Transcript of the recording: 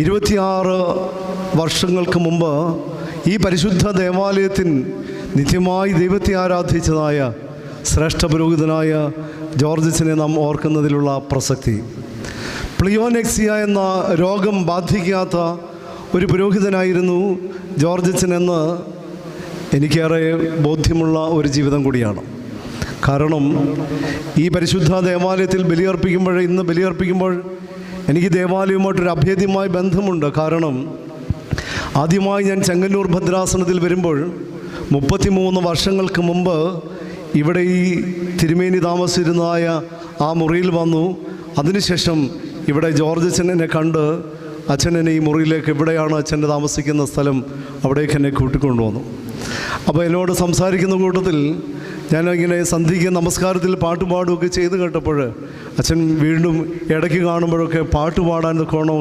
ഇരുപത്തിയാറ് വർഷങ്ങൾക്ക് മുമ്പ് ഈ പരിശുദ്ധ ദേവാലയത്തിൽ നിത്യമായി ദൈവത്തെ ആരാധിച്ചതായ ശ്രേഷ്ഠ പുരോഹിതനായ ജോർജസിനെ നാം ഓർക്കുന്നതിലുള്ള പ്രസക്തി. പ്ലിയോനെക്സിയ എന്ന രോഗം ബാധിക്കാത്ത ഒരു പുരോഹിതനായിരുന്നു ജോർജസിൻ എന്ന് എനിക്കേറെ ബോധ്യമുള്ള ഒരു ജീവിതം കൂടിയാണ്. കാരണം ഈ പരിശുദ്ധ ദേവാലയത്തിൽ ബലിയർപ്പിക്കുമ്പോൾ ഇന്ന് ബലിയർപ്പിക്കുമ്പോൾ എനിക്ക് ദേവാലയവുമായിട്ടൊരു അഭേദ്യമായ ബന്ധമുണ്ട്. കാരണം ആദ്യമായി ഞാൻ ചെങ്ങന്നൂർ ഭദ്രാസനത്തിൽ വരുമ്പോൾ മുപ്പത്തിമൂന്ന് വർഷങ്ങൾക്ക് മുമ്പ് ഇവിടെ ഈ തിരുമേനി താമസിച്ചിരുന്നതായ ആ മുറിയിൽ വന്നു. അതിനുശേഷം ഇവിടെ ജോർജ് അച്ഛനെ കണ്ട് അച്ഛൻ ഈ മുറിയിലേക്ക് എവിടെയാണ് അച്ഛന്റെ താമസിക്കുന്ന സ്ഥലം അവിടേക്ക് എന്നെ കൂട്ടിക്കൊണ്ടുവന്നു. അപ്പോൾ എന്നോട് സംസാരിക്കുന്ന കൂട്ടത്തിൽ ഞാൻ സന്ധ്യയ്ക്ക് നമസ്കാരത്തിൽ പാട്ട് പാടുകയൊക്കെ ചെയ്ത് കേട്ടപ്പോൾ അച്ഛൻ വീണ്ടും ഇടയ്ക്ക് കാണുമ്പോഴൊക്കെ പാട്ട് പാടാൻ കോണം